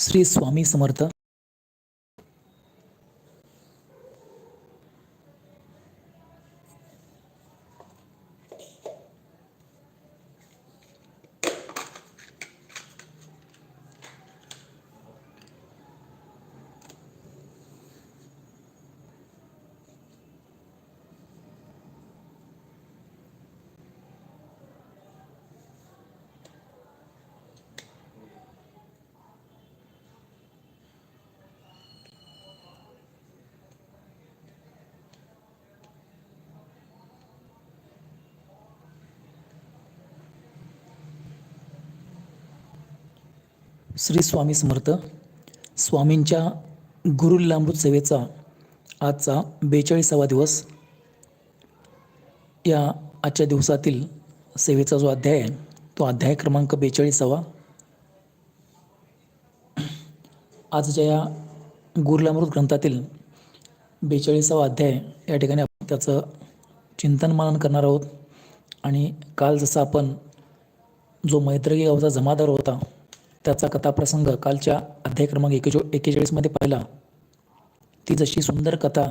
श्री स्वामी समर्थ. श्री स्वामी समर्थ स्वामींच्या गुरुलांबूत सेवेचा आजचा बेचाळीसावा दिवस या आजच्या दिवसातील सेवेचा जो अध्याय आहे तो अध्याय क्रमांक बेचाळीसावा. आजच्या या गुरुलामृत ग्रंथातील बेचाळीसावा अध्याय या ठिकाणी आपण त्याचं चिंतन मनन करणार आहोत. आणि काल जसं आपण जो मैत्रेयी गावचा जमादार होता त्याचा कथाप्रसंग कालच्या अध्याय क्रमांक एकेचो एकेचाळीसमध्ये पाहिला. ती जशी सुंदर कथा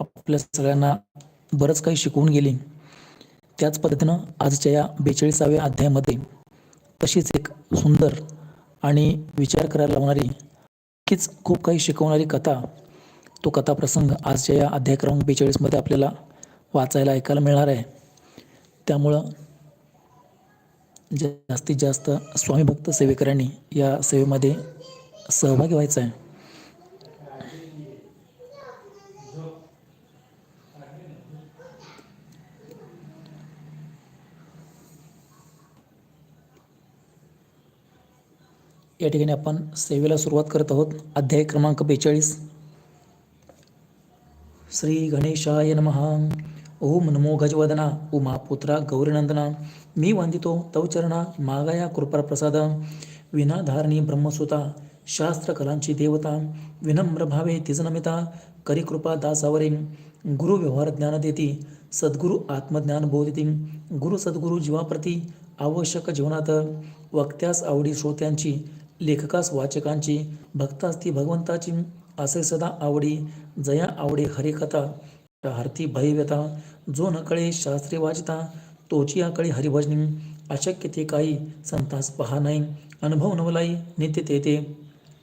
आपल्या सगळ्यांना बरंच काही शिकवून गेली. त्याच पद्धतीनं आजच्या या बेचाळीसाव्या अध्यायामध्ये तशीच एक सुंदर आणि विचार करायला लावणारी नक्कीच खूप काही शिकवणारी कथा तो कथाप्रसंग आजच्या या अध्याय क्रमांक बेचाळीसमध्ये आपल्याला वाचायला ऐकायला मिळणार आहे. त्यामुळं जास्तीत जास्त स्वामी भक्त सेवेकरांनी या सेवेमध्ये सहभागी व्हायचा आहे. या ठिकाणी आपण सेवेला सुरुवात करत आहोत. अध्याय क्रमांक बेचाळीस. श्री गणेशाय नमः. ओम नमो गजवदना. उमापुत्रा गौरीनंदना. मी वंदितो तव चरणा मागाया कृपा प्रसाद विनाधारणी ब्रह्मसुता शास्त्रकलांची देवता विनम्र भावे तिजनमिता करिकृपा दासावरे गुरु व्यवहार ज्ञान देती सद्गुरु आत्मज्ञान बोधिती गुरु सद्गुरु जीवाप्रती आवश्यक जीवनात वक्त्यास आवडी श्रोत्यांची लेखकास वाचकांची भक्तास ती भगवंताची असे सदा आवडी जया आवडे हरिकथा हरती भयव्यता जो नकळे शास्त्री वाचता तोची आकळी हरिभजनी अशक्य ते काही संतास पहा नाही. अनुभव नवलाई नित्य तेथे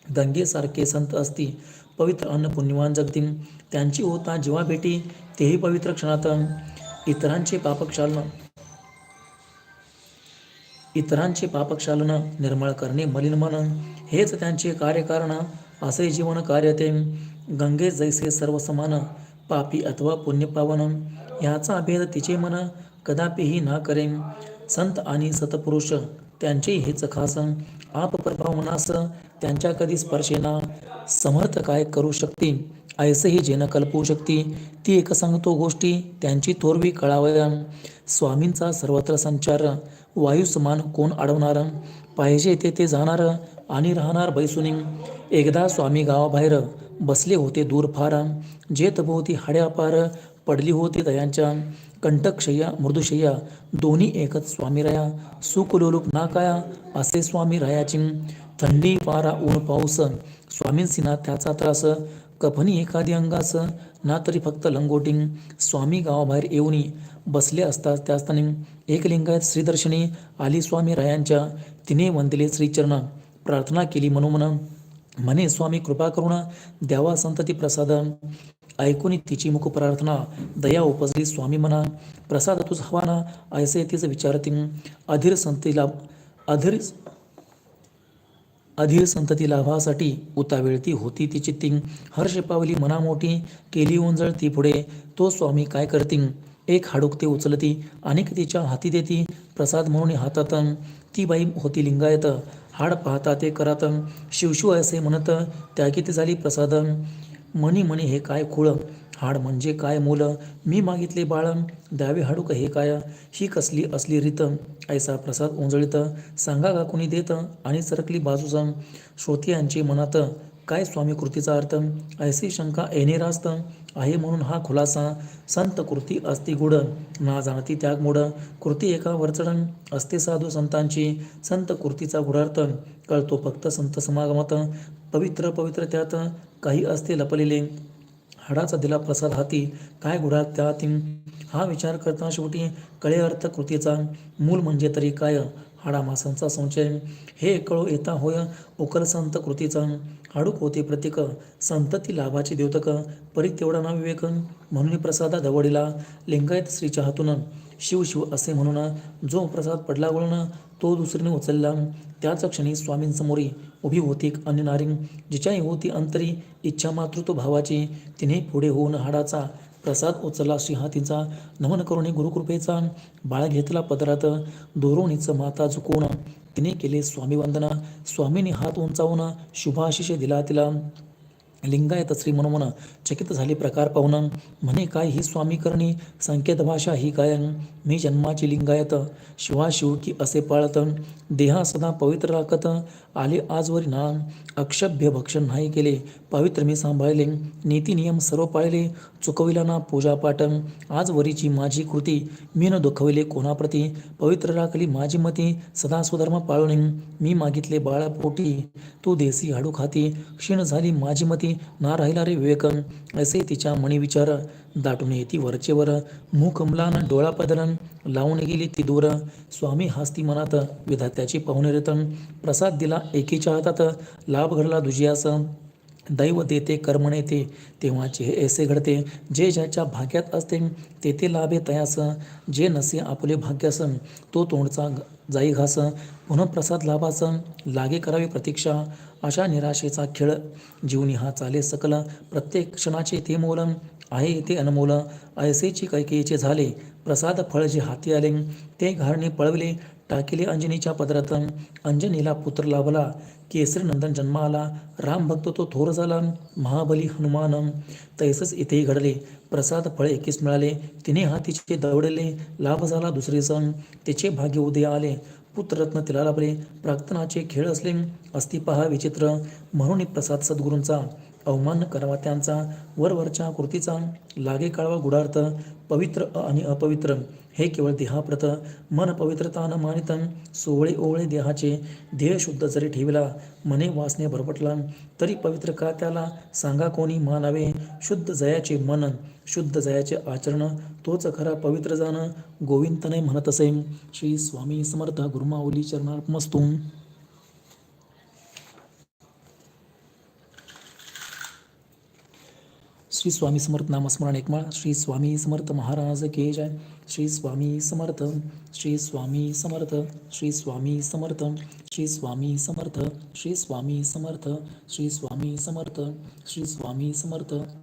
गंगेसारखे संत असती पवित्र अन्न पुण्यवान जगती. त्यांची होता जीवा भेटी तेही पवित्र क्षणात. इतरांचे पापक्षालन इतरांचे पापक्षालन निर्मळ करणे मलिन मन. हेच त्यांचे कार्यकारण असे जीवन कार्य ते. गंगे जैसे सर्व समान पापी अथवा पुण्यपावन याचा भेद तिचे मन कदापिही ना करेन. संत आणि सतपुरुष त्यांचे हेच खास. आप प्रभावनास त्यांच्या कधी स्पर्शेना. समर्थ काय करू शकते? ऐसेही जेन कल्पवू शकते. ती एक सांगतो गोष्टी त्यांची थोरवी कळावया. स्वामींचा सर्वत्र संचार. वायुसमान कोण अडवणार? पाहिजे ते ते जाणार आणि राहणार बैसुनी. एकदा स्वामी गावाबाहेर बसले होते दूर फार जेतभोवती हाड्यापार पडली होती दयांच्या कंटकशय्या मृदुशय्या दोन्ही एकच स्वामी राया. सुखलोलूप नाकाया असे स्वामी रायाची. थंडी पारा ऊन पाऊस स्वामींसिना त्याचा त्रास. कफनी एखादी अंगास ना तरी फक्त लंगोटी. स्वामी गावाबाहेर येऊनी बसले असता त्यास्थानी एक लिंगायत श्रीदर्शनी आली स्वामी रायांच्या. तिने वंदिले श्रीचरण. प्रार्थना केली मनोमन. म्हणे स्वामी कृपा करुणा. द्यावा संतती प्रसाद. ऐकून तिची मुख प्रार्थना दया उपजली स्वामी म्हणा प्रसाद तुझ हवाना ऐसे तीच विचारती अधीर संतीला अधीर अधीर संतती लाभासाठी उतावेळती होती ती चित्ती हर्ष पावली मना मोठी केली उंजळ ती पुढे. तो स्वामी काय करती एक हाडूक ते उचलती अनेक तिच्या हाती देती प्रसाद म्हणून हातात ती बाई होती लिंगायत हाड पाहता ते करात शिवशिव असे म्हणत त्यागीत झाली प्रसाद मनी मनी हे काय खुळ? हाड म्हणजे काय मुलं? मी मागितले बाळ द्यावे हाडूक हे काय? ही कसली असली रीत? ऐसा प्रसाद उंजळीत सांगा का कुणी देत? आणि सरकली बाजूचा श्रोतियांचे मनात काय स्वामी कृतीचा अर्थ? ऐसी शंका येणे रास्त आहे म्हणून हा खुलासा संत कृती असती गुड ना जाणती त्याग मूड कृती एका वरचढण असते साधू संतांची. संत कृतीचा गुढार्थ कळतो फक्त संत समागमात. पवित्र पवित्र त्यात काही असते लपलेले. हाडाचा दिला प्रसाद हाती काय गुढा त्या हा विचार करता शेवटी कळे अर्थ कृतीचा. मूल म्हणजे तरी काय? हाडामासांचा संशय संचय. हे कळो येता होय उकल संत कृतीचा. हाडूक होते प्रतीक संतती लाभाची द्योतक. परी तेवढा ना विवेक म्हणून प्रसादा दवडीला लिंगायत श्रीच्या हातून शिव शिव असे म्हणून. जो प्रसाद पडला वळून तो दुसरीने उचलला. त्याच क्षणी स्वामींसमोरी उभी होती एक अन्य नारी. जिच्याही होती अंतरी इच्छा मातृत्व भावाची. तिने पुढे होऊन हाडाचा प्रसाद उचलला तिचा नमन करून गुरुकृपेचा. बाळ घेतला पदरात. दोरोणीचं माता झुकवून तिने केले स्वामी वंदना. स्वामीने हात उंचावून शुभाशिष दिला तिला. लिंगायत श्री मनोमन चकित झाले प्रकार पाहून. म्हणे काय ही स्वामी करणी? संकेत भाषा ही काय? मी जन्माची लिंगायत. शिवाशिव की असे पाळत. देहा सदा पवित्र राखत. आले आजवरी ना अक्षभ्य भक्षण नाही केले. पवित्र मी सांभाळले. नीती नियम सर्व पाळले. चुकविला ना पूजापाठन आजवरीची माझी कृती. मी न दुखविले कोणाप्रती. पवित्र राखली माझी मती. सदा स्वधर्म पाळून मी मागितले बाळापोटी तू देसी हाडू खाती. क्षीण झाली माझी मती. ना राहिला रे विवेक असे तिच्या मणी विचार. दाटून येती. वरचेवर मुख म्लान डोळा पदरन लावून गेली ती दूर. स्वामी हास्ती मनात विधात्याची पाहुणे रतन. प्रसाद दिला एकीच्या हातात. लाभ घडला दुजियास. दैव देते कर्म नेते तेव्हाचे हे ऐसे घडते. जे ज्याच्या भाग्यात असते तेथे लाभे तयास. जे नसे आपले भाग्यास तो तोंडचा जाई घास. पुन्हा प्रसाद लाभास लागे करावी प्रतीक्षा. अशा निराशेचा खेळ. जीवनी हा चाले सकल. प्रत्येक क्षणाचे ते मोल. आहे ते अनमोल. ऐसेची कैकेचे झाले. प्रसाद फळ जे हाती आले ते घारणे पळवले. टाकिले अंजनीच्या पदरात अंजनीला पुत्र लाभला. केसरी नंदन जन्म आला राम भक्त तो थोर झाला. महाबली हनुमान तैसच इथेही घडले. प्रसाद फळ एकीस मिळाले. तिने हातीचे दवडले लाभ झाला दुसरे सण. तिचे भाग्य उदय आले. पुत्ररत्न तिला लाभले. प्रार्थनाचे खेळ असले. अस्ति पहा विचित्र. म्हणून प्रसाद सद्गुरूंचा अवमान करावा त्यांचा. वरवरच्या कृतीचा लागे काळवा गुढार्थ. पवित्र आणि अपवित्र. हे केवळ देहाप्रत. मन पवित्रता न मानित. सोवळे ओवळे देहाचे. ध्येय शुद्ध जरी ठेविला मने वासने भरपटला तरी पवित्र का त्याला? सांगा कोणी मानावे? शुद्ध जयाचे मन शुद्ध जयाचे आचरण. तोच खरा पवित्र जाणं. गोविंदने म्हणत असे. श्री स्वामी समर्थ गुरुमाऊली चरणार्पमस्तू श्री स्वामी समर्थ नामस्मरण एकमाळ. श्री स्वामी समर्थ महाराज के जय. श्री स्वामी समर्थ. श्री स्वामी समर्थ. श्री स्वामी समर्थ. श्री स्वामी समर्थ. श्री स्वामी समर्थ. श्री स्वामी समर्थ. श्री स्वामी समर्थ.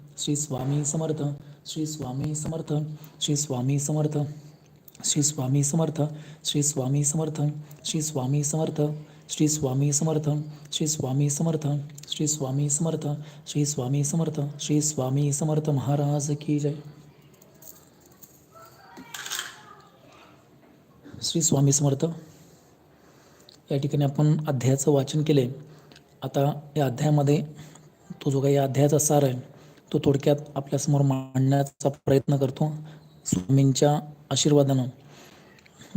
श्री स्वामी समर्थ श्री स्वामी समर्थ श्री स्वामी समर्थ श्री स्वामी समर्थ श्री स्वामी समर्थ श्री स्वामी समर्थ श्री स्वामी समर्थ श्री स्वामी समर्थ श्री स्वामी समर्थ श्री स्वामी समर्थ श्री स्वामी समर्थ महाराज की जय श्री स्वामी समर्थ या ठिकाणी आपण अध्यायाचं वाचन केले आता या अध्यायामध्ये तो जो काही या अध्यायाचा सार आहे तो थोडक्यात आपल्यासमोर मांडण्याचा प्रयत्न करतो स्वामींच्या आशीर्वादानं.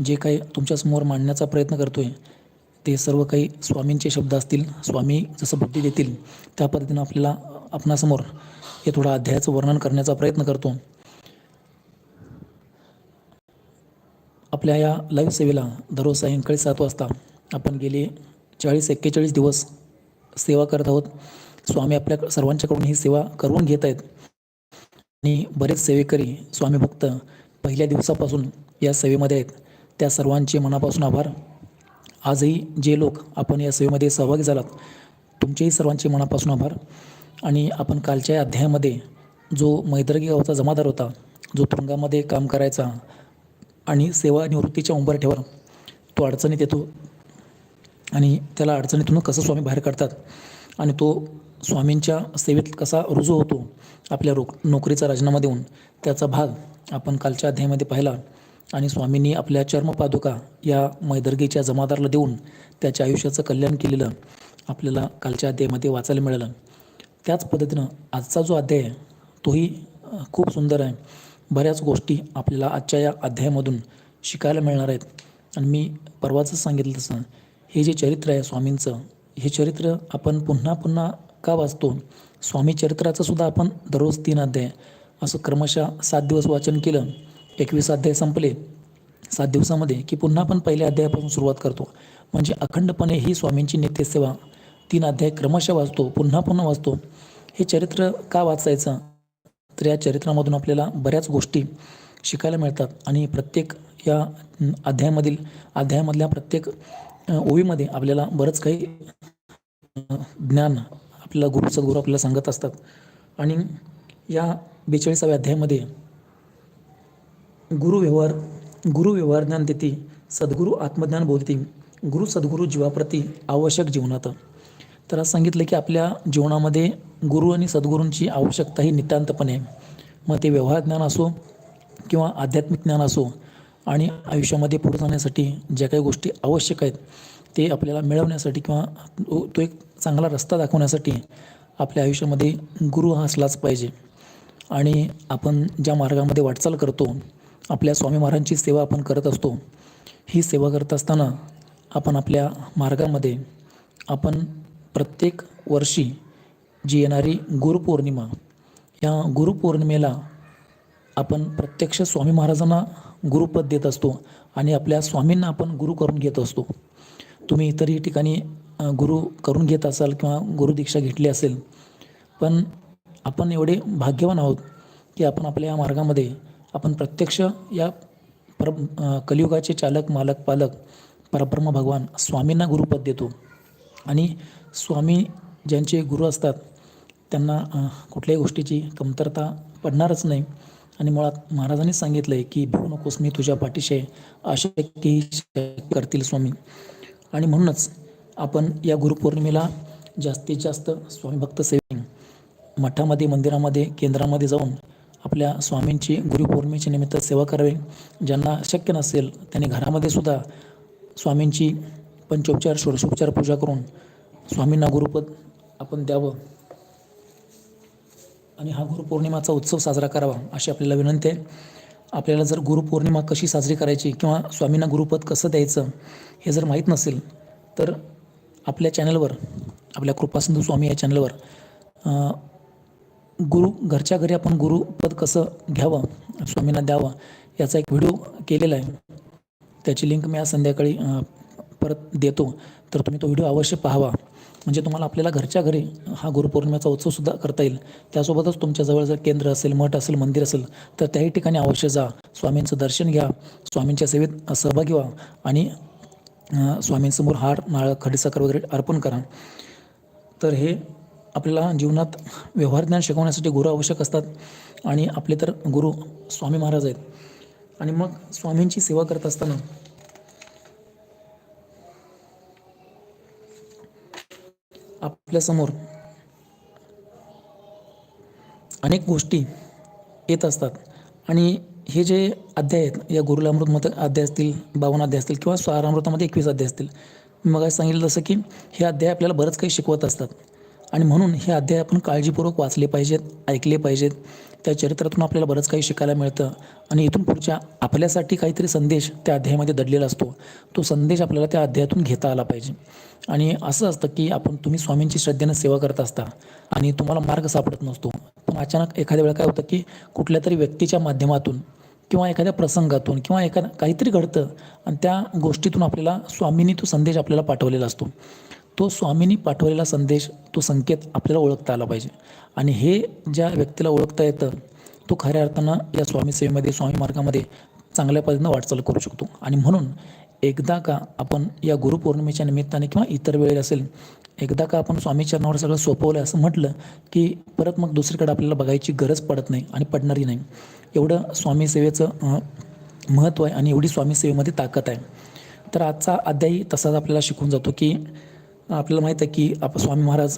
जे काही तुमच्यासमोर मांडण्याचा प्रयत्न करतोय ते सर्व काही स्वामींचे शब्द असतील स्वामी जसं बुद्धी देतील त्या पद्धतीनं आपल्याला आपणासमोर हे थोडं अध्यायाचं वर्णन करण्याचा प्रयत्न करतो. आपल्या या लाईव्ह सेवेला दररोज सायंकाळी सात वाजता आपण गेले चाळीस एक्केचाळीस दिवस सेवा करत आहोत. स्वामी आपल्या सर्वांच्याकडून ही सेवा करून घेत आहेत. आणि बरेच सेवेकरी स्वामी भक्त पहिल्या दिवसापासून या सेवेमध्ये आहेत. त्या सर्वांचे मनापासून आभार. आजही जे लोक आपण या सेवेमध्ये सहभागी झालात तुमचेही सर्वांचे मनापासून आभार. आणि आपण कालच्या अध्यायामध्ये जो मैदर्गी गावचा जमादार होता जो तुरुंगामध्ये काम करायचा आणि सेवा निवृत्तीच्या उंबरठ्यावर तो अडचणीत येतो आणि त्याला अडचणीतून कसं स्वामी बाहेर काढतात? आणि तो स्वामींच्या सेवेत कसा रुजू होतो आपल्या रोक नोकरीचा राजीनामा देऊन त्याचा भाग आपण कालच्या अध्यायामध्ये पाहिला. आणि स्वामींनी आपल्या चर्मपादुका या मैदर्गीच्या जमादारला देऊन त्याच्या आयुष्याचं कल्याण केलेलं आपल्याला कालच्या अध्यायामध्ये वाचायला मिळालं. त्याच पद्धतीनं आजचा जो अध्याय आहे तोही खूप सुंदर आहे. बऱ्याच गोष्टी आपल्याला आजच्या या अध्यायामधून शिकायला मिळणार आहेत. आणि मी परवाचंच सांगितलं तसं हे जे चरित्र आहे स्वामींचं हे चरित्र आपण पुन्हा पुन्हा का वाचतो. स्वामी चरित्राचं सुद्धा आपण दररोज तीन अध्याय. असं क्रमशः सात दिवस वाचन केलं. एकवीस अध्याय संपले. सात दिवसामध्ये की पुन्हा आपण पहिल्या अध्यायापासून सुरुवात करतो. म्हणजे अखंडपणे ही स्वामींची नित्यसेवा. तीन अध्याय क्रमशः वाचतो पुन्हा पुन्हा वाचतो. हे चरित्र का वाचायचं? तर या चरित्रामधून आपल्याला बऱ्याच गोष्टी शिकायला मिळतात. आणि प्रत्येक या अध्यायामधील अध्यायामधल्या प्रत्येक ओवीमध्ये ओळीमध्ये आपल्याला बरंच काही ज्ञान आपल्याला गुरु सद्गुरू आपल्याला सांगत असतात. आणि या बेचाळीसाव्या अध्यायामध्ये गुरु व्यवहार गुरु व्यवहार ज्ञान देते सद्गुरू आत्मज्ञान बोलते गुरु सद्गुरू जीवाप्रती आवश्यक जीवनात. तर आज सांगितलं की आपल्या जीवनामध्ये गुरु आणि सद्गुरूंची आवश्यकता ही नितांतपणे. मग ते व्यवहार ज्ञान असो किंवा आध्यात्मिक ज्ञान असो आणि आयुष्यामध्ये पुढे जाण्यासाठी ज्या काही गोष्टी आवश्यक आहेत ते आपल्याला मिळवण्यासाठी किंवा तो एक चांगला रस्ता दाखवण्यासाठी आपल्या आयुष्यामध्ये गुरु हा असलाच पाहिजे. आणि आपण ज्या मार्गामध्ये वाटचाल करतो आपल्या स्वामी महाराजांची सेवा आपण करत असतो ही सेवा करत असताना आपण आपल्या मार्गामध्ये आपण प्रत्येक वर्षी जी येणारी गुरुपौर्णिमा या गुरुपौर्णिमेला आपण प्रत्यक्ष स्वामी महाराजांना गुरुपद देत असतो आणि आपल्या स्वामींना आपण गुरु करून घेत असतो. तुम्ही इतरही ठिकाणी गुरु करून घेत असाल किंवा गुरुदीक्षा घेतली असेल पण आपण एवढे भाग्यवान आहोत की आपण आपल्या या मार्गामध्ये आपण प्रत्यक्ष या पर कलियुगाचे चालक मालक पालक परब्रह्म भगवान स्वामींना गुरुपद देतो आणि स्वामी ज्यांचे गुरु असतात त्यांना कुठल्याही गोष्टीची कमतरता पडणारच नाही आणि मुळात महाराजांनी सांगितलं आहे की भाऊ नकोस मी तुझ्या पाठीशे आहे. अशक्य करतील स्वामी आणि म्हणूनच आपण या गुरुपौर्णिमेला जास्तीत जास्त स्वामी भक्त सेविंग मठामध्ये मंदिरामध्ये केंद्रामध्ये जाऊन आपल्या स्वामींची गुरुपौर्णिमेच्या निमित्त सेवा करावी. ज्यांना शक्य नसेल त्यांनी घरामध्ये सुद्धा स्वामींची पंचोपचार षोडशोपचार पूजा करून स्वामींना गुरुपद आपण द्यावं. आणि हा गुरुपौर्णिमाचा उत्सव साजरा करावा अशी आपल्याला विनंती आहे. आपल्याला जर गुरुपौर्णिमा कशी साजरी करायची किंवा स्वामींना गुरुपद कसं द्यायचं हे जर माहीत नसेल तर आपल्या चॅनलवर आपल्या कृपासिंधू स्वामी या चॅनलवर गुरु घरच्या घरी आपण गुरुपद कसं घ्यावं स्वामींना द्यावं याचा एक व्हिडिओ केलेला आहे. त्याची लिंक मी आज संध्याकाळी परत देतो. तर तुम्ही तो व्हिडिओ अवश्य पाहावा. म्हणजे तुम्हाला आपल्याला घरच्या घरी हा गुरुपौर्णिमेचा उत्सवसुद्धा करता येईल. त्यासोबतच तुमच्याजवळ जर केंद्र असेल मठ असेल मंदिर असेल तर त्याही ठिकाणी अवश्य जा. स्वामींचं दर्शन घ्या. स्वामींच्या सेवेत सहभागी व्हा आणि स्वामींसमोर हार नाळ खडीसाखर वगैरे अर्पण करा. तर हे आपल्याला जीवनात व्यवहार ज्ञान शिकवण्यासाठी गुरु आवश्यक असतात आणि आपले तर गुरु स्वामी महाराज आहेत. आणि मग स्वामींची सेवा करत असताना आपल्यासमोर अनेक गोष्टी येत असतात. आणि हे जे अध्याय आहेत या गुरुलामृतमध्ये अध्याय असतील बावन्न अध्याय असतील किंवा स्वारामृतामध्ये एकवीस अध्याय असतील. मग सांगितलं जसं की हे अध्याय आपल्याला बरंच काही शिकवत असतात. आणि म्हणून हे अध्याय आपण काळजीपूर्वक वाचले पाहिजेत ऐकले पाहिजेत. त्या चरित्रातून आपल्याला बरंच काही शिकायला मिळतं. आणि इथून पुढच्या आपल्यासाठी काहीतरी संदेश त्या अध्यायामध्ये दडलेला असतो. तो संदेश आपल्याला त्या अध्यायातून घेता आला पाहिजे. आणि असं असतं की आपण तुम्ही स्वामींची श्रद्धेनं सेवा करत असता आणि तुम्हाला मार्ग सापडत नसतो. पण अचानक एखाद्या वेळा काय होतं की कुठल्या तरी व्यक्तीच्या माध्यमातून किंवा एखाद्या प्रसंगातून किंवा एखाद्या काहीतरी घडतं आणि त्या गोष्टीतून आपल्याला स्वामींनी तो संदेश आपल्याला पाठवलेला असतो. तो स्वामींनी पाठवलेला संदेश तो संकेत आपल्याला ओळखता आला पाहिजे. आणि हे ज्या व्यक्तीला ओळखता येतं तो खऱ्या अर्थानं या स्वामी सेवेमध्ये स्वामी मार्गामध्ये चांगल्या पद्धतीनं वाटचाल करू शकतो. आणि म्हणून एकदा का आपण या गुरुपौर्णिमेच्या निमित्ताने किंवा इतर वेळेला असेल एकदा का आपण स्वामी चरणावर सगळं सोपवलं असं म्हटलं की परत मग दुसरीकडे आपल्याला बघायची गरज पडत नाही आणि पडणारी नाही. एवढं स्वामी सेवेचं महत्त्व आहे आणि एवढी स्वामी सेवेमध्ये ताकद आहे. तर आजचा अध्यायी तसाच आपल्याला शिकून जातो की आपल्याला माहीत आहे की आप स्वामी महाराज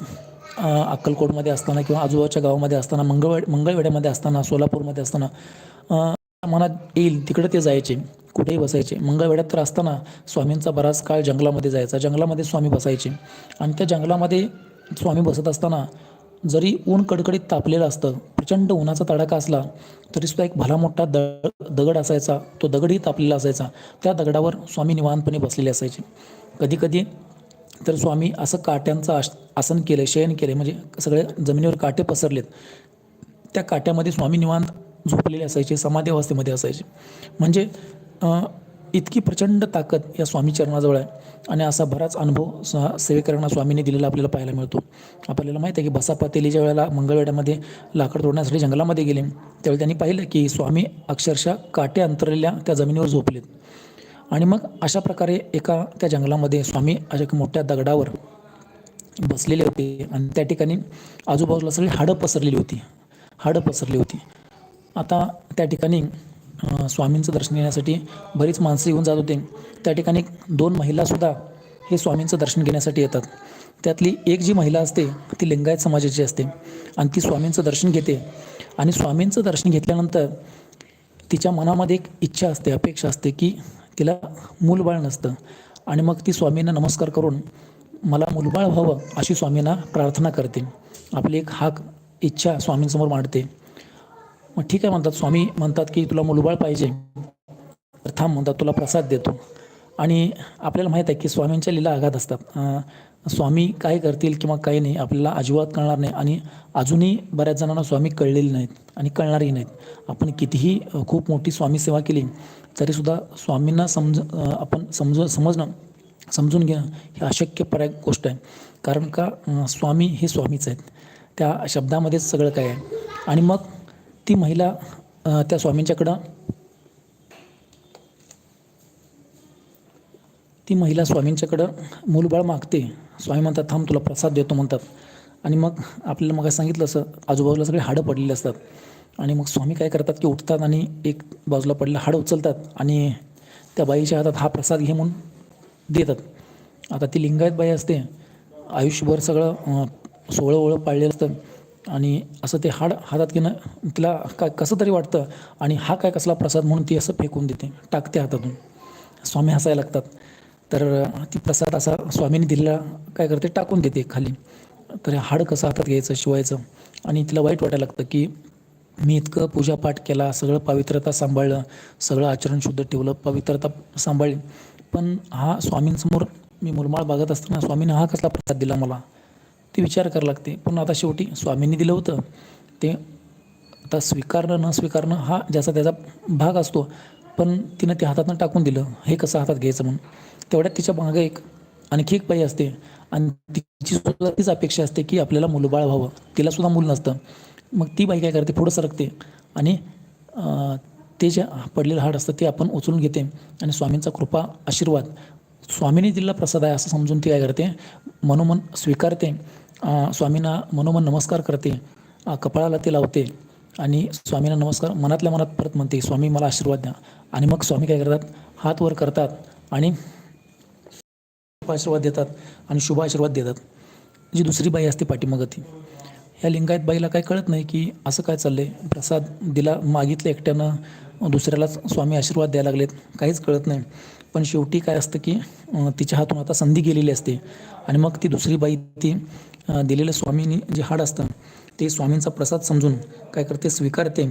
अक्कलकोटमध्ये असताना किंवा आजूबाजूच्या गावामध्ये असताना मंगळवे मंगळवेड्यामध्ये असताना सोलापूरमध्ये असताना मनात येईल तिकडे ते जायचे कुठेही बसायचे. मंगळवेड्यात तर असताना स्वामींचा बराच काळ जंगलामध्ये जायचा. जंगलामध्ये स्वामी बसायचे. आणि त्या जंगलामध्ये स्वामी बसत असताना जरी ऊन कडकडीत तापलेलं असतं प्रचंड उन्हाचा तडाखा असला तरीसुद्धा एक भला मोठा दग दगड असायचा. तो दगडही तापलेला असायचा. त्या दगडावर स्वामी निवांतपणे बसलेले असायचे. कधीकधी तर स्वामी असं काट्यांचं आस आसन केलं शयन केले म्हणजे सगळे जमिनीवर काटे पसरलेत. त्या काट्यामध्ये स्वामी निवांत झोपलेले असायचे समाधी अवस्थेमध्ये असायचे. म्हणजे इतकी प्रचंड ताकद या स्वामी चरणाजवळ आहे. आणि असा बराच अनुभव स सेवेकरांना स्वामीने दिलेला आपल्याला पाहायला मिळतो. आपल्याला माहिती आहे की बसा पातेलीच्या वेळेला मंगळवेड्यामध्ये लाकड तोडण्यासाठी जंगलामध्ये गेले. त्यावेळी त्यांनी पाहिलं की स्वामी अक्षरशः काटे अंतरलेल्या त्या जमिनीवर झोपलेत. आणि मग अशा प्रकारे एका त्या जंगलामध्ये स्वामी अशा एका मोठ्या दगडावर बसलेले होते. आणि त्या ठिकाणी आजूबाजूला सगळी हाडं पसरलेली होती. हाडं पसरली होती. आता त्या ठिकाणी स्वामींचं दर्शन घेण्यासाठी बरीच माणसं येऊन जात होते. त्या ठिकाणी दोन महिलासुद्धा हे स्वामींचं दर्शन घेण्यासाठी येतात. त्यातली एक जी महिला असते ती लिंगायत समाजाची असते. आणि ती स्वामींचं दर्शन घेते. आणि स्वामींचं दर्शन घेतल्यानंतर तिच्या मनामध्ये एक इच्छा असते अपेक्षा असते की तिला मूलबाळ नसतं. आणि मग ती स्वामींना नमस्कार करून मला मूलबाळ व्हावं अशी स्वामींना प्रार्थना करते. आपली एक हाक इच्छा स्वामींसमोर मांडते. मग ठीक आहे म्हणतात स्वामी म्हणतात की तुला मूलबाळ पाहिजे. तर थांब म्हणतात तुला प्रसाद देतो. आणि आपल्याला माहीत आहे की स्वामींच्या लीला आघात असतात. स्वामी काय करतील किंवा काही नाही आपल्याला अजिबात कळणार नाही आणि अजूनही बऱ्याच जणांना स्वामी कळलेले नाहीत आणि कळणारही नाहीत. आपण कितीही खूप मोठी स्वामी सेवा केली तरीसुद्धा स्वामींना समज आपण समज समजणं समजून घेणं ही अशक्यपर्याय गोष्ट आहे. कारण का स्वामी हे स्वामीच आहेत. त्या शब्दामध्येच सगळं काय आहे. आणि मग ती महिला त्या स्वामींच्याकडं ती महिला स्वामींच्याकडं मूलबाळ मागते. स्वामी म्हणतात थांब तुला प्रसाद देतो म्हणतात. आणि मग आपल्याला मग सांगितलं असं आजूबाजूला सगळे हाडं पडलेले असतात. आणि मग स्वामी काय करतात की उठतात आणि एक बाजूला पडलेलं हाडं उचलतात आणि त्या बाईच्या हातात हा प्रसाद घे म्हणून देतात. आता ती लिंगायत बाई असते. आयुष्यभर सगळं सोळं ओळं पाळलेलं असतं. आणि असं ते हाड हातात घेणं तिला काय कसं तरी वाटतं. आणि हा काय कसला प्रसाद म्हणून ती असं फेकून देते टाकते हातातून. स्वामी हसायला लागतात. तर ती प्रसाद असा स्वामींनी दिलेला काय करते टाकून देते खाली. तर हाड कसं हातात घ्यायचं शिवायचं? आणि तिला वाईट वाटायला लागतं की मी इतकं पूजापाठ केला सगळं पवित्रता सांभाळलं सगळं आचरण शुद्ध ठेवलं पवित्रता सांभाळली. पण हा स्वामींसमोर मी मुरमाळ बघत असताना स्वामीने हा कसला प्रसाद दिला मला? ते विचार करायला लागते. पण आता शेवटी स्वामींनी दिलं होतं. ते आता स्वीकारणं न स्वीकारणं हा ज्याचा त्याचा भाग असतो. पण तिनं ते हातातनं टाकून दिलं. हे कसं हातात घ्यायचं म्हणून? तेवढ्यात तिच्या मागं एक आणखी एक बाई असते. आणि तिची सुद्धा तीच अपेक्षा असते की आपल्याला मुलबाळ व्हावं. तिला सुद्धा मूल नसतं. मग ती बाई काय करते? पुढं सरकते. आणि ते जे पडलेलं हाड असतं ते आपण उचलून घेते. आणि स्वामींचा कृपा आशीर्वाद. स्वामींनी दिलेला प्रसाद आहे असं समजून ती काय करते? मनोमन स्वीकारते. स्वामींना मनोमन नमस्कार करते. कपाळाला ते लावते. आणि स्वामींना नमस्कार. मनातल्या मनात परत म्हणते स्वामी मला आशीर्वाद द्या. आणि मग स्वामी काय करतात? हात वर करतात आणि आशीर्वाद देतात आणि शुभ आशीर्वाद देतात. जी दुसरी बाई असते पाठीमागं ती. ह्या लिंगायत बाईला काय कळत नाही की असं काय चाललं आहे प्रसाद दिला मागितलं एकट्यानं दुसऱ्यालाच स्वामी आशीर्वाद द्यायला लागलेत. काहीच कळत नाही. पण शेवटी काय असतं की तिच्या हातून आता संधी गेलेली असते. आणि मग ती दुसरी बाई ती दिलेलं स्वामीनी जे हाड असतं ते स्वामींचा प्रसाद समजून काय करते स्वीकारते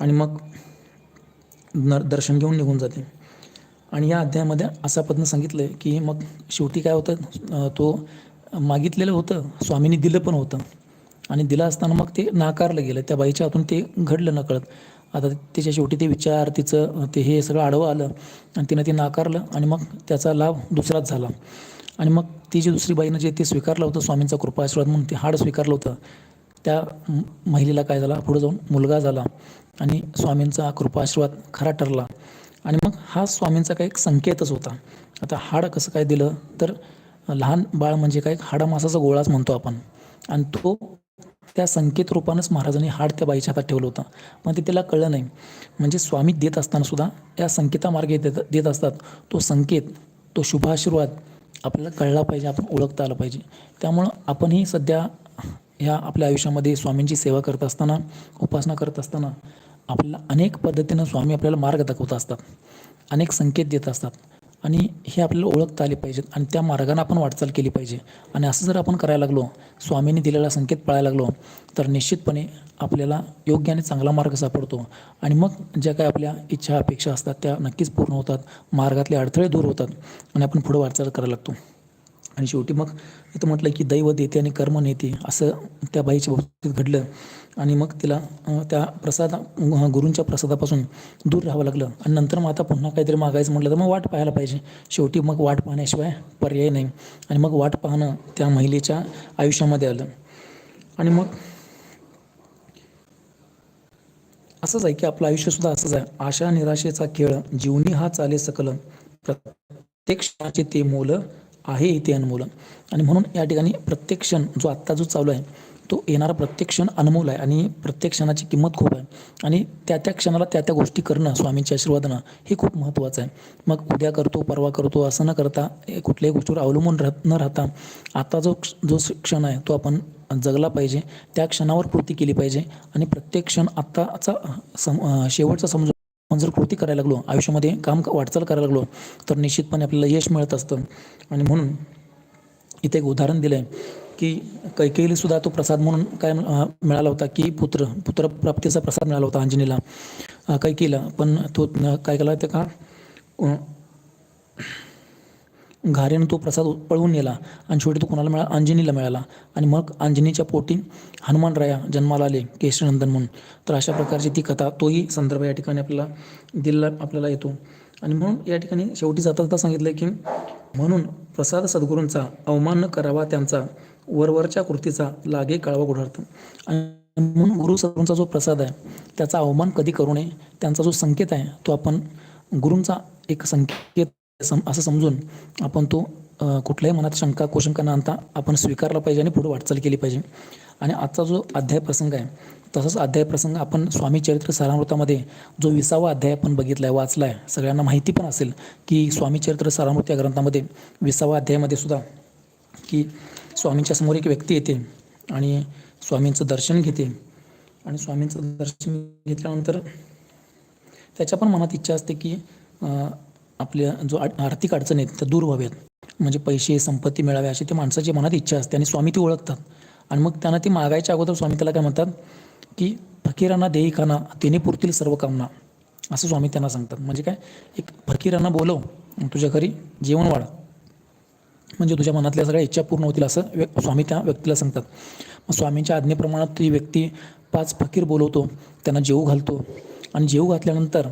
आणि मग न दर्शन घेऊन निघून जाते. आणि या अध्यायामध्ये असा पद्धतीनं सांगितलं आहे की मग शेवटी काय होतं तो मागितलेलं होतं स्वामींनी दिलं पण होतं. आणि दिलं असताना मग ते नाकारलं गेलं त्या बाईच्या हातून ते घडलं नकळत. आता त्याच्या शेवटी ते विचार तिचं ते हे सगळं आडवं आलं आणि तिनं ते नाकारलं आणि मग त्याचा लाभ दुसराच झाला. आणि मग ती जी दुसरी बाईनं जे ते स्वीकारलं होतं स्वामींचा कृपा आशीर्वाद म्हणून ते हाड स्वीकारलं होतं त्या महिलेला काय झाला? पुढे जाऊन मुलगा झाला आणि स्वामींचा कृपा आशीर्वाद खरा ठरला. आणि मग हा स्वामींचा काही एक संकेतच होता. आता हाड कसं काय दिलं? तर लहान बाळ म्हणजे काय? हाडामासाचा गोळाच म्हणतो आपण. आणि तो त्या संकेत रूपानंच महाराजांनी हाड त्या बाईच्या हातात ठेवलं होतं. पण ते त्याला कळलं नाही. म्हणजे स्वामी देत असताना सुद्धा या संकेतामार्गे देत देत असतात. तो संकेत तो शुभाशीर्वाद आपल्याला कळला पाहिजे आपण ओळखता आलं पाहिजे. त्यामुळं आपणही सध्या ह्या आपल्या आयुष्यामध्ये स्वामींची सेवा करत असताना उपासना करत असताना आपल्याला अनेक पद्धतीनं स्वामी आपल्याला मार्ग दाखवत असतात. अनेक संकेत देत असतात. आणि हे आपल्याला ओळखता आले पाहिजेत आणि त्या मार्गाने आपण वाटचाल केली पाहिजे. आणि असं जर आपण करायला लागलो स्वामींनी दिलेला संकेत पाळायला लागलो तर निश्चितपणे आपल्याला योग्य आणि चांगला मार्ग सापडतो. आणि मग ज्या काही आपल्या इच्छा अपेक्षा असतात त्या नक्कीच पूर्ण होतात. मार्गातले अडथळे दूर होतात. आणि आपण पुढे वाटचाल करायला लागतो. आणि शेवटी मग इथं म्हटलं की दैव देते आणि कर्म नेते असं त्या बाईच्या बाबतीत घडलं. आणि मग तिला त्या प्रसाद गुरूंच्या प्रसादापासून दूर राहावं लागलं. आणि नंतर मग आता पुन्हा काहीतरी मागायचं म्हटलं तर मग वाट पाहायला पाहिजे. शेवटी मग वाट पाहण्याशिवाय पर्याय नाही. आणि मग वाट पाहणं त्या महिलेच्या आयुष्यामध्ये आलं. आणि मग असंच आहे की आपलं आयुष्यसुद्धा असंच आहे. आशा निराशेचा खेळ जीवनी हा चाले सकल. प्रत्येक क्षणाचे ते मोल आहे इथे अनमोल. आणि म्हणून या ठिकाणी प्रत्येक क्षण जो आत्ता जो चालू आहे तो येणारा प्रत्येक क्षण अनमोल आहे आणि प्रत्येक क्षणाची किंमत खूप आहे. आणि त्या त्या क्षणाला त्या त्या गोष्टी करणं स्वामींच्या आशीर्वादानं हे खूप महत्त्वाचं आहे. मग उद्या करतो परवा करतो असं न करता कुठल्याही गोष्टीवर अवलंबून राह न राहता आता जो जो क्षण आहे तो आपण जगला पाहिजे. त्या क्षणावर कृती केली पाहिजे. आणि प्रत्येक क्षण आत्ताचा सम शेवटचा समजून आपण जर कृती करायला लागलो आयुष्यामध्ये काम वाटचाल करायला लागलो तर निश्चितपणे आपल्याला यश मिळत असतं. आणि म्हणून इथे एक उदाहरण दिलं आहे की कैकेयीला सुद्धा तो प्रसाद म्हणून काय मिळाला होता की पुत्र पुत्रप्राप्तीचा प्रसाद मिळाला होता अंजनीला. अं, कैकेयीला. पण तो काय केला ते का? घाऱ्यानं तो प्रसाद पळवून नेला आणि शेवटी तो कोणाला मिळाला? अंजनीला मिळाला. आणि मग अंजनीच्या पोटी हनुमानराया जन्माला आले केशरीनंदन म्हणून. तर अशा प्रकारची ती कथा तोही संदर्भ या ठिकाणी आपल्याला दिलेला आपल्याला येतो. आणि म्हणून या ठिकाणी शेवटी जाता जाता सांगितलं की म्हणून प्रसाद सद्गुरूंचा अवमान न करावा त्यांचा वरवरच्या कृतीचा लागे कळवा गुढार्थ. आणि म्हणून गुरु सद्गुरूंचा जो प्रसाद आहे त्याचा अवमान कधी करू नये त्यांचा जो संकेत आहे तो आपण गुरूंचा एक संकेत सम असं समजून आपण तो कुठल्याही मनात शंका कुशंका न आणता आपण स्वीकारला पाहिजे आणि पुढे वाटचाल केली पाहिजे. आणि आजचा जो अध्याय प्रसंग आहे तसंच अध्याय प्रसंग आपण स्वामी चरित्र सारामृतामध्ये जो विसावा अध्याय आपण बघितला आहे वाचला आहे सगळ्यांना माहिती पण असेल की स्वामी चरित्र सारामृत या ग्रंथामध्ये विसावा अध्यायामध्ये सुद्धा की स्वामींच्या समोर एक व्यक्ती येते आणि स्वामींचं दर्शन घेते. आणि स्वामींचं दर्शन घेतल्यानंतर त्याच्या पण मनात इच्छा असते की आपल्या जो आ- आर्थिक अडचणी आहेत त्या दूर व्हाव्यात. म्हणजे पैसे संपत्ती मिळावे अशी त्या माणसाची मनात इच्छा असते आणि स्वामी ती ओळखतात. आणि मग त्यांना ती मागायच्या अगोदर स्वामी त्याला काय म्हणतात की फकीरांना देई तिने पुरतील सर्व कामना. असं स्वामी त्यांना सांगतात. म्हणजे काय? एक फकीरांना बोलव तुझ्या घरी जेवण वाढ. म्हणजे तुझ्या मनातल्या सगळ्या इच्छा पूर्ण होतील असं व्यक् स्वामी त्या व्यक्तीला सांगतात. मग स्वामींच्या आज्ञेप्रमाणे ती व्यक्ती पाच फकीर बोलवतो त्यांना जेवू घालतो. आणि जेऊ घातल्यानंतर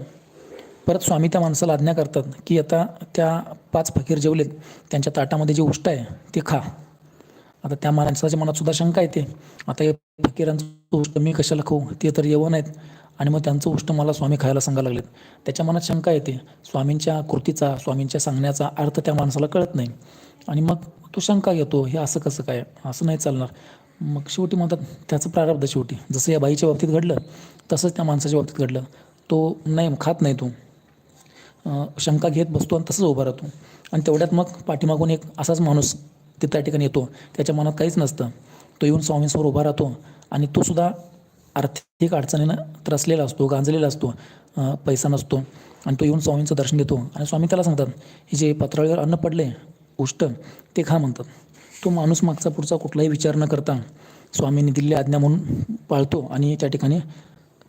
परत स्वामी त्या माणसाला आज्ञा करतात की आता त्या पाच फकीर जेवलेत त्यांच्या ताटामध्ये जे उष्ट आहे ते खा. आता त्या माणसाच्या मनात सुद्धा शंका येते आता या फकीरांचं उष्ट मी कशाला खाऊ? ते तर येवण आहेत. आणि मग त्यांचं उष्ट मला स्वामी खायला सांगायला लागलेत. त्याच्या मनात शंका येते. स्वामींच्या कृतीचा स्वामींच्या सांगण्याचा अर्थ त्या माणसाला कळत नाही. आणि मग तो शंका घेतो हे असं कसं काय? असं नाही चालणार. मग शेवटी म्हणतात त्याचं प्रारब्ध शेवटी. जसं या बाईच्या बाबतीत घडलं तसंच त्या माणसाच्या बाबतीत घडलं. तो नाही खात नाही तो. शंका घेत बसतो आणि तसंच उभा राहतो. आणि तेवढ्यात मग पाठीमागून एक असाच माणूस ते त्या ठिकाणी येतो. त्याच्या मनात काहीच नसतं. तो येऊन स्वामींसमोर उभा राहतो आणि तो सुद्धा आर्थिक अडचणीनं त्रसलेला असतो गांजलेला असतो पैसा नसतो. आणि तो येऊन स्वामींचं दर्शन घेतो. आणि स्वामी त्याला सांगतात हे जे पत्राळीवर अन्न पडले उष्ट ते खा म्हणतात. तो माणूस मागचा पुढचा कुठलाही विचार न करता स्वामींनी दिलेली आज्ञा म्हणून पाळतो आणि त्या ठिकाणी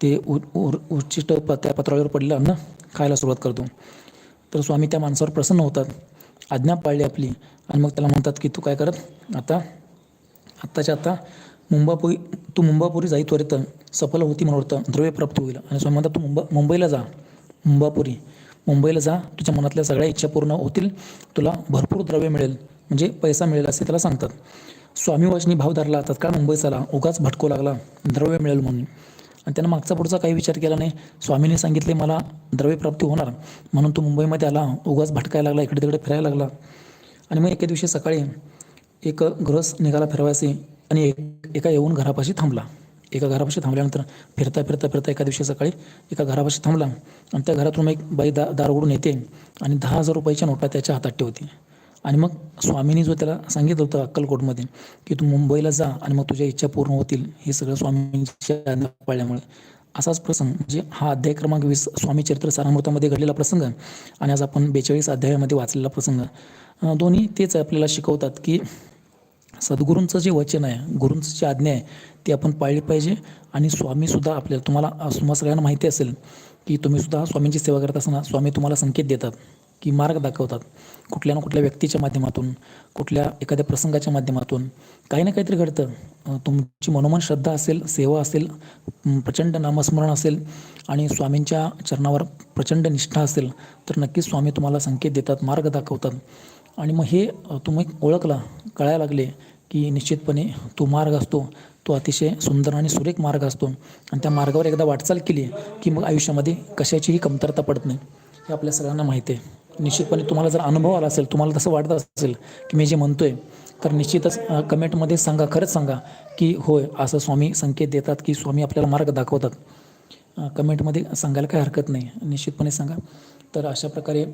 ते उ उर उच्चिष्ट प त्या पत्रावर पडलेलं अन्न खायला सुरुवात करतो. तर स्वामी त्या माणसावर प्रसन्न होतात. आज्ञा पाळली आपली. आणि मग त्याला म्हणतात की तू काय करत? आता आत्ताच्या आता मुंबापुरी तू मुंबापुरी जाई त्वरित. सफल होती म्हणून द्रव्य प्राप्त होईल. आणि स्वामी म्हणतात तू मुंबा मुंबईला जा. मुंबापुरी. मुंबईला जा. तुझ्या मनातल्या सगळ्या इच्छा पूर्ण होतील. तुला भरपूर द्रव्य मिळेल. म्हणजे पैसा मिळेल असे त्याला सांगतात. स्वामी वाचनी भाव धरला. तत्काळ मुंबई चला उगाच भटकू लागला. द्रव्य मिळेल म्हणून. आणि त्यानं मागचा पुढचा काही विचार केला नाही. स्वामीने सांगितले मला द्रव्य प्राप्ती होणार. म्हणून तो मुंबईमध्ये आला उगाच भटकायला लागला इकडे तिकडे फिरायला लागला. आणि मग एके दिवशी सकाळी एक ग्रस निघाला फिरवायचे आणि एक एका येऊन घरापाशी थांबला. एका घरापाशी थांबल्यानंतर फिरता फिरता फिरता एका दिवशी सकाळी एका घरापाशी थांबला. आणि त्या घरातून मग एक बाई दा दार उघडून येते आणि दहा हजार रुपयाच्या नोटा त्याच्या हातात ठेवते. आणि मग स्वामींनी जो त्याला सांगितलं होतं अक्कलकोटमध्ये की तू मुंबईला जा आणि मग तुझ्या इच्छा पूर्ण होतील हे सगळं स्वामींच्या पाळल्यामुळे असाच प्रसंग म्हणजे हा अध्याय क्रमांक वीस स्वामी चरित्र सारामृतामध्ये घडलेला प्रसंग आणि आज आपण बेचाळीस अध्यायामध्ये वाचलेला प्रसंग. दोन्ही तेच आपल्याला शिकवतात की सद्गुरूंचं जे वचन आहे गुरूंचं जी आज्ञा आहे ती आपण पाळली पाहिजे आणि स्वामीसुद्धा आपल्याला तुम्हाला तुम्हाला सगळ्यांना माहिती असेल की तुम्हीसुद्धा स्वामींची सेवा करत असताना स्वामी तुम्हाला संकेत देतात की मार्ग दाखवतात. कुठल्या ना कुठल्या व्यक्तीच्या माध्यमातून कुठल्या एखाद्या प्रसंगाच्या माध्यमातून काही ना काहीतरी घडतं. तुमची मनोमन श्रद्धा असेल सेवा असेल प्रचंड नामस्मरण असेल आणि स्वामींच्या चरणावर प्रचंड निष्ठा असेल तर नक्कीच स्वामी तुम्हाला संकेत देतात मार्ग दाखवतात. आणि मग हे तुम्ही ओळखला कळायला लागले की निश्चितपणे तो मार्ग असतो. तो अतिशय सुंदर आणि सुरेख मार्ग असतो. आणि त्या मार्गावर एकदा वाटचाल केली की मग आयुष्यामध्ये कशाचीही कमतरता पडत नाही. हे आपल्या सगळ्यांना माहिती आहे. निश्चितपणे तुम्हाला जर अनुभव आला असेल तुम्हाला तसं वाटत असेल की मी जे म्हणतोय तर निश्चितच कमेंटमध्ये सांगा खरंच सांगा की होय असं स्वामी संकेत देतात की स्वामी आपल्याला मार्ग दाखवतात. कमेंटमध्ये सांगायला काही हरकत नाही. निश्चितपणे सांगा. तर अशा प्रकारे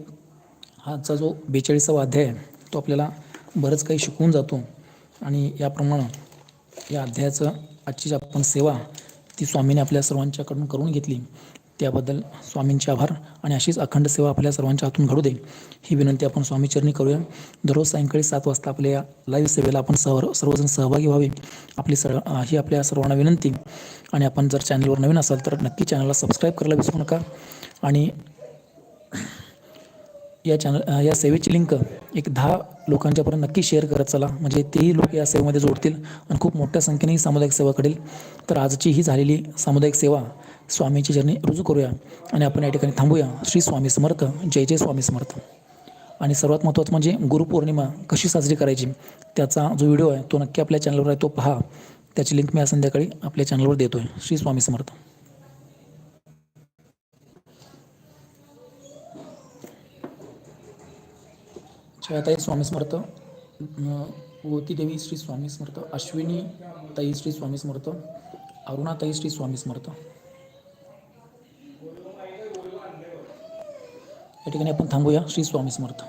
आजचा जो बेचाळीसावा अध्याय आहे तो आपल्याला बरंच काही शिकवून जातो. आणि याप्रमाणे या अध्यायाचं आजची जी आपण सेवा ती स्वामीने आपल्या सर्वांच्याकडून करून घेतली. त्याबद्दल स्वामींचे आभार आणि अशीच अखंड सेवा आपल्या सर्वांच्या हातून घडू दे. ही विनंती आपण स्वामीचरणी करूया. दररोज सायंकाळी सात वाजता आपल्या या लाईव्ह सेवेला आपण सर्व सर्वजण सहभागी व्हावे. आपली सर्व ही आपल्या सर्वांना विनंती. आणि आपण जर चॅनलवर नवीन असाल तर नक्की चॅनलला सबस्क्राईब करायला विसरू नका. आणि या चॅनल या सेवेची लिंक एक दहा लोकांच्यापर्यंत नक्की शेअर करत चला. म्हणजे तेही लोक या सेवेमध्ये जोडतील आणि खूप मोठ्या संख्येने ही सामुदायिक सेवा करेल तर आजची ही झालेली सामुदायिक सेवा स्वामीची जर्नी रुजू करूया आणि आपण या ठिकाणी थांबूया. श्री स्वामी समर्थ जय जय स्वामी समर्थ. आणि सर्वात महत्त्वाचं म्हणजे गुरुपौर्णिमा कशी साजरी करायची त्याचा जो व्हिडिओ आहे तो नक्की आपल्या चॅनलवर आहे तो पहा. त्याची लिंक मी आज संध्याकाळी आपल्या चॅनलवर देतो आहे श्री स्वामी समर्थ. छायाताई स्वामी समर्थ गोतीदेवी श्री स्वामी समर्थ अश्विनी ताई श्री स्वामी समर्थ अरुणा ताई श्री स्वामी समर्थ. या ठिकाणी आपण थांबूया. श्री स्वामी समर्थ.